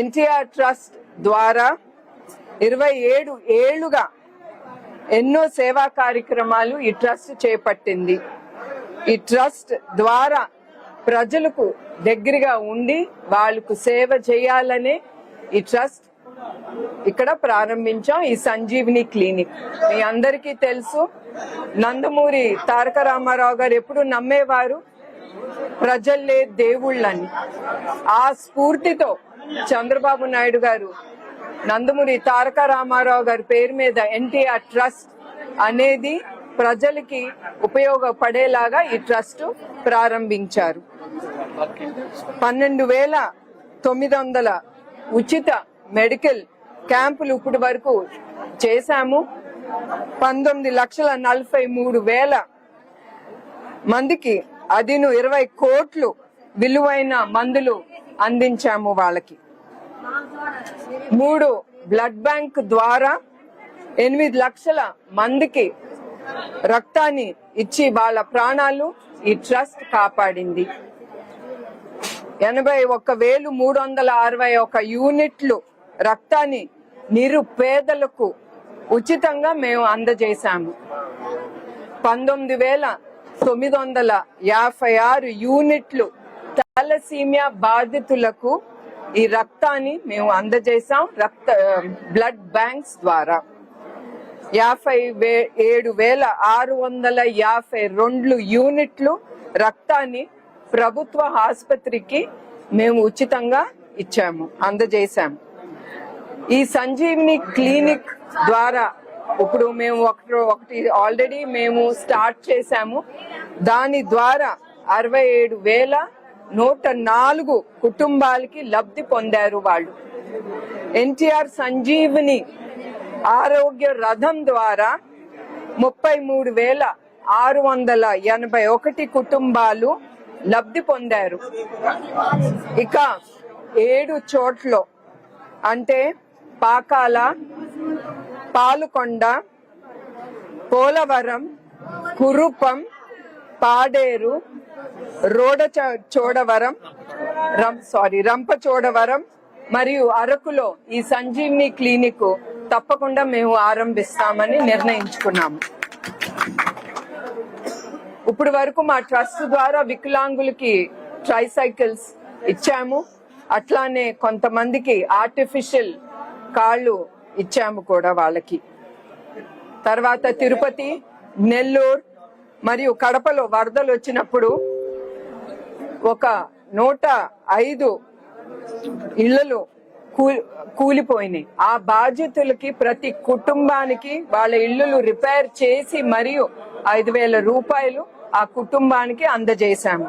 NTR trust ద్వారా ఇరవై ఏడు ఏళ్ళుగా ఎన్నో సేవా కార్యక్రమాలు ఈ ట్రస్ట్ చేపట్టింది. ఈ ట్రస్ట్ ద్వారా ప్రజలకు దగ్గరగా ఉండి వాళ్ళకు సేవ చేయాలనే ఈ ట్రస్ట్ ఇక్కడ ప్రారంభించాం ఈ సంజీవిని క్లినిక్. మీ అందరికీ తెలుసు నందమూరి తారక రామారావు గారు ఎప్పుడు నమ్మేవారు? ప్రజల్లే దేవుళ్ళని. ఆ స్ఫూర్తితో చంద్రబాబు నాయుడు గారు నందమూరి తారక రామారావు గారి పేరు మీద ఎన్టీఆర్ ట్రస్ట్ అనేది ప్రజలకి ఉపయోగపడేలాగా ఈ ట్రస్ట్ ప్రారంభించారు. పన్నెండు వేల తొమ్మిది వందల ఉచిత మెడికల్ క్యాంపులు ఇప్పటి వరకు చేశాము. పంతొమ్మిది లక్షల నలభై మూడు వేల మందికి అదిను ఇరవై కోట్లు విలువైన మందులు అందించాము వాళ్ళకి. మూడు బ్లడ్ బ్యాంక్ ద్వారా ఎనిమిది లక్షల మందికి రక్తాన్ని ఇచ్చి వాళ్ళ ప్రాణాలు ఈ ట్రస్ట్ కాపాడింది. ఎనభై ఒక్క వేలు మూడు వందల అరవై ఒక యూనిట్లు రక్తాన్ని నిరుపేదలకు ఉచితంగా మేము అందజేశాము. పంతొమ్మిది వేల తొమ్మిది వందల యాభై ఆరు యూనిట్లు థాలసీమియా బాధితులకు ఈ రక్తాన్ని మేము అందజేశాం. రక్త బ్లడ్ బ్యాంక్స్ ద్వారా. యాభై వే ఏడు వేల ఆరు వందల యాభై రెండు యూనిట్లు రక్తాన్ని ప్రభుత్వ ఆసుపత్రికి మేము ఉచితంగా ఇచ్చాము అందజేశాము. ఈ సంజీవిని క్లినిక్ ద్వారా ఇప్పుడు మేము ఒకటి ఒకటి ఆల్రెడీ మేము స్టార్ట్ చేశాము. దాని ద్వారా అరవై ఏడు వేల నూట నాలుగు కుటుంబాలకి లబ్ధి పొందారు వాళ్ళు. ఎన్టీఆర్ సంజీవిని ఆరోగ్య రథం ద్వారా ముప్పై మూడు వేల ఆరు వందల ఎనభై ఒకటి కుటుంబాలు లబ్ధి పొందారు. ఇక ఏడు చోట్ల అంటే పాకాల పాలుకొండ పోలవరం కురుపం పాడేరు రోడ చోడవరం రం సారీ రంపచోడవరం మరియు అరకులో ఈ సంజీవిని క్లినిక్ తప్పకుండా మేము ఆరంభిస్తామని నిర్ణయించుకున్నాము. ఇప్పుడు వరకు మా ట్రస్ట్ ద్వారా వికలాంగులకి ట్రైసైకిల్స్ ఇచ్చాము. అట్లానే కొంతమందికి ఆర్టిఫిషియల్ కాళ్ళు ఇచ్చాము కూడా వాళ్ళకి. తర్వాత తిరుపతి నెల్లూరు మరియు కడపలో వరదలు వచ్చినప్పుడు ఒక నూట ఐదు ఇళ్ళలు కూలిపోయినాయి. ఆ బాధ్యతలకి ప్రతి కుటుంబానికి వాళ్ళ ఇళ్ళు రిపేర్ చేసి మరియు ఐదు వేల రూపాయలు ఆ కుటుంబానికి అందజేశాము.